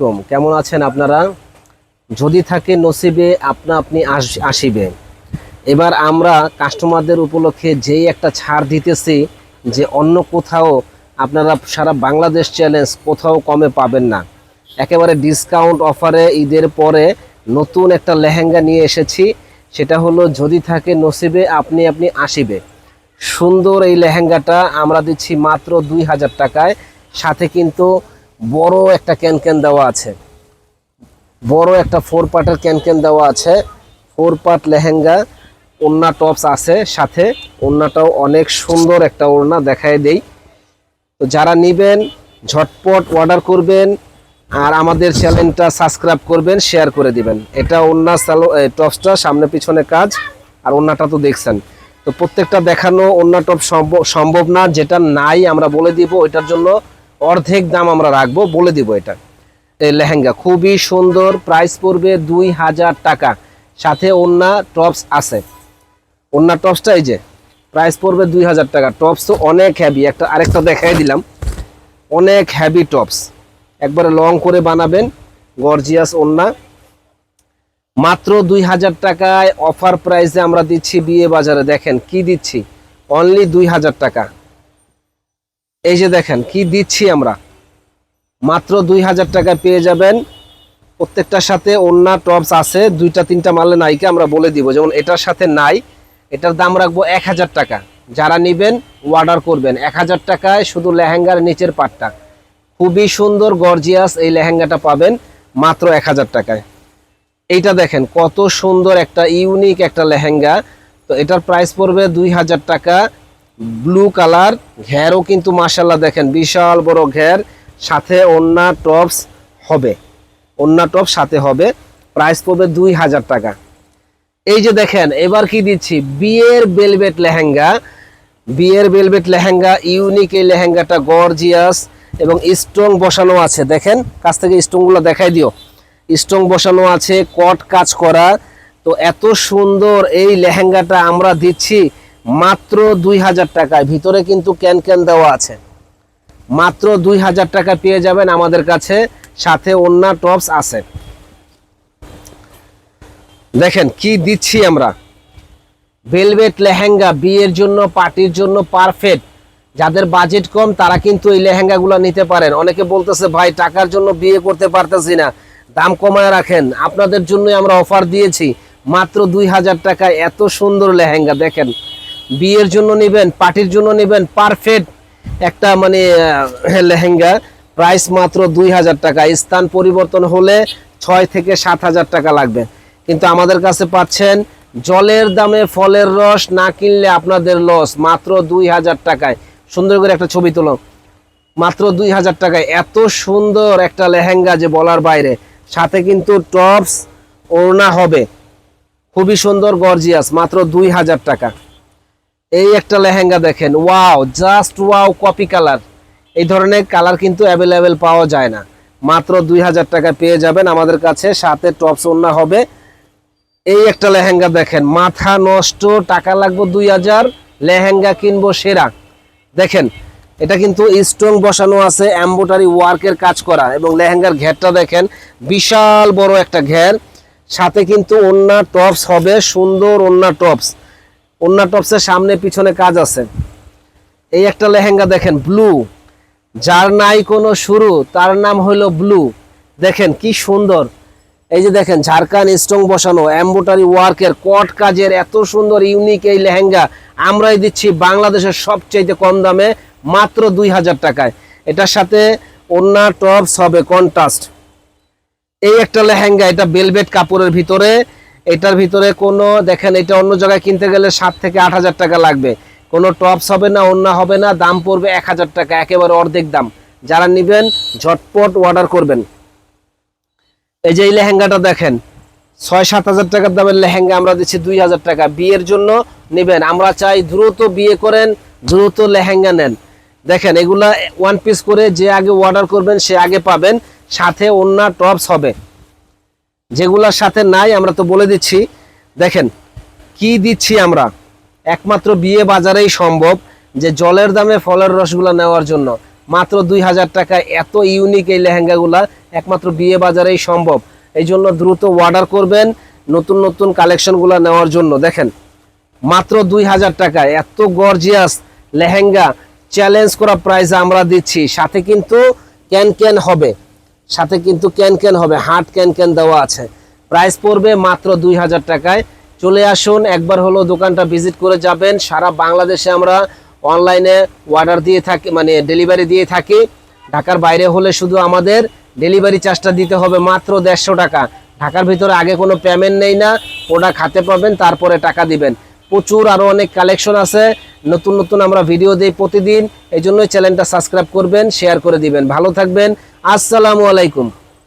আলাইকুম। কেমন আছেন আপনারা? যদি থাকে নসিবে আপনা আপনি আস- আসিবে। এবার আমরা কাস্টমারদের উপলক্ষে যেই একটা ছাড় দিতেছি যে অন্য কোথাও আপনারা সারা বাংলাদেশ চ্যালেঞ্জ কোথাও কমে পাবেন না। একেবারে ডিসকাউন্ট অফারে ঈদের পরে নতুন একটা লেহেঙ্গা নিয়ে এসেছি। সেটা হলো যদি থাকে নসিবে আপনি আপনি আসিবে। সুন্দর এই লেহেঙ্গাটা আমরা দিচ্ছি মাত্র দুই হাজার টাকায়। সাথে কিন্তু বড় একটা ক্যান ক্যান দেওয়া আছে। বড় একটা ফোর পার্টের ক্যান ক্যান দেওয়া আছে। ফোর পার্ট লেহেঙ্গা, ওড়না টপস আছে সাথে। ওড়নাটাও অনেক সুন্দর একটা ওড়না, দেখায় দেই। তো যারা নেবেন, ঝটপট অর্ডার করবেন আর আমাদের চ্যানেলটা সাবস্ক্রাইব করবেন শেয়ার করে দিবেন। এটা ওড়না টপসটা সামনে পিছনে কাজ, আর ওড়নাটা তো দেখছেন। তো প্রত্যেকটা দেখানো ওড়না টপ সম্ভব সম্ভব না, যেটা নাই আমরা বলে দিব এটার জন্য অর্ধেক দাম আমরা রাখব, বলে দিব এটা। এই লেহেঙ্গা খুবই সুন্দর প্রাইস পড়বে দুই হাজার টাকা। সাথে ওড়না টপস আছে। ওড়না টপসটা এই যে প্রাইস পড়বে দুই হাজার টাকা। টপস তো অনেক হ্যাভি একটা আরেকটা দেখাই দিলাম। অনেক হ্যাভি টপস একবারে লং করে বানাবেন গর্জিয়াস ওড়না। মাত্র দুই হাজার টাকায় অফার প্রাইসে আমরা দিচ্ছি বিয়ে বাজারে। দেখেন কি দিচ্ছি। অনলি দুই হাজার টাকা। এই যে দেখেন, কি দিচ্ছি আমরা? মাত্র দুই হাজার টাকায় পেয়ে যাবেন। প্রত্যেকটার সাথে ওন্না টপস আছে, দুইটা, তিনটা মালে নাইকে আমরা বলে দিব। যেমন এটার সাথে নাই এটার দাম রাখব এক হাজার টাকা। যারা নেবেন অর্ডার করবেন। এক হাজার টাকায় শুধু লেহেঙ্গার নিচের পাটটা। খুবই সুন্দর গর্জিয়াস এই লেহেঙ্গাটা পাবেন মাত্র এক হাজার টাকায়। এইটা দেখেন, কত সুন্দর একটা, ইউনিক একটা লেহেঙ্গা। তো এটার প্রাইস পড়বে দুই হাজার টাকা। ব্লু কালার ঘেরও কিন্তু মাসাল্লাহ দেখেন, বিশাল বড় ঘের, সাথে ওন্না টপস হবে। ওন্না টপ সাথে হবে প্রাইস পড়বে দুই হাজার টাকা। এই যে দেখেন, এবার কি দিচ্ছি? বিয়ের বেলভেট লেহেঙ্গা। বিয়ের বেলভেট লেহেঙ্গা ইউনিক এই লেহেঙ্গাটা গর্জিয়াস এবং স্ট্রং বসানো আছে। দেখেন, কাছ থেকে স্ট্রংগুলো দেখাই দিও। স্ট্রং বসানো আছে কট কাজ করা। তো এত সুন্দর এই লেহেঙ্গাটা আমরা দিচ্ছি। মাত্র দুই হাজার টাকায়। ভিতরে কিন্তু ক্যান ক্যান দেওয়া আছে। মাত্র দুই হাজার টাকা পেয়ে যাবেন আমাদের কাছে, সাথে অন্য টপস আছে। দেখেন, কি দিচ্ছি আমরা? ভেলভেট লেহেঙ্গা, বিয়ের জন্য, পার্টির জন্য পারফেক্ট যাদের বাজেট কম, তারা কিন্তু এই লেহেঙ্গাগুলো নিতে পারেন। অনেকে বলতেছে, ভাই, টাকার জন্য বিয়ে করতে পারতেছি না। দাম কমায় রাখেন। আপনাদের জন্যই আমরা অফার দিয়েছি। মাত্র দুই হাজার টাকায় এত সুন্দর লেহেঙ্গা, দেখেন। বিয়ের জন্য নেবেন, পার্টির জন্য নেবেন পারফেক্ট একটা মানে লেহেঙ্গা। প্রাইস মাত্র দুই হাজার টাকা। স্থান পরিবর্তন হলে ছয় থেকে সাত হাজার টাকা লাগবে। কিন্তু আমাদের কাছে পাচ্ছেন জলের দামে ফলের রস না কিনলে আপনাদের লস মাত্র দুই হাজার টাকায়। সুন্দর করে একটা ছবি তোলো। মাত্র দুই হাজার টাকায়। এত সুন্দর একটা লেহেঙ্গা যে বলার বাইরে। সাথে কিন্তু টপস ওড়না হবে। খুবই সুন্দর গর্জিয়াস মাত্র দুই হাজার টাকা। এই একটা লেহেঙ্গা দেখেন, wow just wow coffee colour এই ধরনের কালার কিন্তু অ্যাভেলেবেল পাওয়া যায় না। মাত্র দুই হাজার টাকা পেয়ে যাবেন আমাদের কাছে, সাথে টপস ওড়না হবে। এই একটা লেহেঙ্গা দেখেন, মাথা নষ্ট, টাকা লাগবে দুই হাজার, লেহেঙ্গা কিনবো সেরা। দেখেন, এটা কিন্তু স্টোন বসানো আছে এম্বোটারি ওয়ার্কের কাজ করা, এবং লেহেঙ্গার ঘেরটা দেখেন, বিশাল বড় একটা ঘের। সাথে কিন্তু ওন্না টপস হবে, সুন্দর ওন্না টপস ওন্না টপসের সামনে পিছনে কাজ আছে। এই একটা লেহেঙ্গা দেখেন, ব্লু। যার নাই কোনো শুরু, তার নাম হলো ব্লু। দেখেন কি সুন্দর। এই যে দেখেন ঝাড়খান স্ট্রং বসানো এম্বোটারি ওয়ার্কের, কট কাজের, এত সুন্দর, ইউনিক এই লেহেঙ্গা। আমরাই দিচ্ছি বাংলাদেশের সবচেয়ে কম দামে, মাত্র দুই হাজার টাকায়। এটার সাথে ওন্না টপস হবে কন্ট্রাস্ট। এই একটা লেহেঙ্গা, এটা বেলভেট কাপড়ের ভিতরে। এটার ভিতরে কোনো, দেখেন, এটা অন্য জায়গায় কিনতে গেলে সাত থেকে আট হাজার টাকা লাগবে। কোনো টপস হবে না অন্য হবে না, দাম পড়বে এক হাজার টাকা, একেবারে অর্ধেক দাম। যারা নেবেন, ঝটপট অর্ডার করবেন। এই যে এই লেহেঙ্গাটা দেখেন, ছয় সাত হাজার টাকার দামের লেহেঙ্গা আমরা দিচ্ছি দুই হাজার টাকা। বিয়ের জন্য নেবেন, আমরা চাই দ্রুত বিয়ে করেন, দ্রুত লেহেঙ্গা নেন। দেখেন, এগুলা ওয়ান পিস করে যে আগে অর্ডার করবেন, সে আগে পাবেন, সাথে অন্য টপস হবে। যেগুলার সাথে নাই, আমরা তো বলে দিচ্ছি। দেখেন, কি দিচ্ছি আমরা? একমাত্র বিয়ে বাজারেই সম্ভব যে জলের দামে ফলের রসগুলা নেওয়ার জন্য। মাত্র দুই হাজার টাকা এত ইউনিক এই লেহেঙ্গাগুলা একমাত্র বিয়ে বাজারেই সম্ভব। এই জন্য দ্রুত অর্ডার করবেন নতুন নতুন কালেকশনগুলো নেওয়ার জন্য। দেখেন, মাত্র দুই হাজার টাকা এত গর্জিয়াস লেহেঙ্গা চ্যালেঞ্জ করা প্রাইস আমরা দিচ্ছি। সাথে কিন্তু ক্যান ক্যান হবে। সাথে কিন্তু ক্যান ক্যান হবে হাট ক্যান ক্যান দেওয়া আছে। প্রাইস পড়বে মাত্র দুই হাজার টাকায়। চলে আসুন, একবার হলো দোকানটা ভিজিট করে যাবেন। সারা বাংলাদেশে আমরা অনলাইনে অর্ডার দিয়ে থাকি মানে ডেলিভারি দিয়ে থাকি। ঢাকার বাইরে হলে শুধু আমাদের ডেলিভারি চার্জটা দিতে হবে মাত্র দেড়শো টাকা। ঢাকার ভিতরে আগে কোনো পেমেন্ট নেই না প্রোডাক্ট হাতে পাবেন, তারপরে টাকা দিবেন। প্রচুর আরও অনেক কালেকশন আছে, নতুন নতুন আমরা ভিডিও দিই প্রতিদিন। এই জন্যই চ্যানেলটা সাবস্ক্রাইব করবেন শেয়ার করে দিবেন। ভালো থাকবেন আসসালামু আলাইকুম।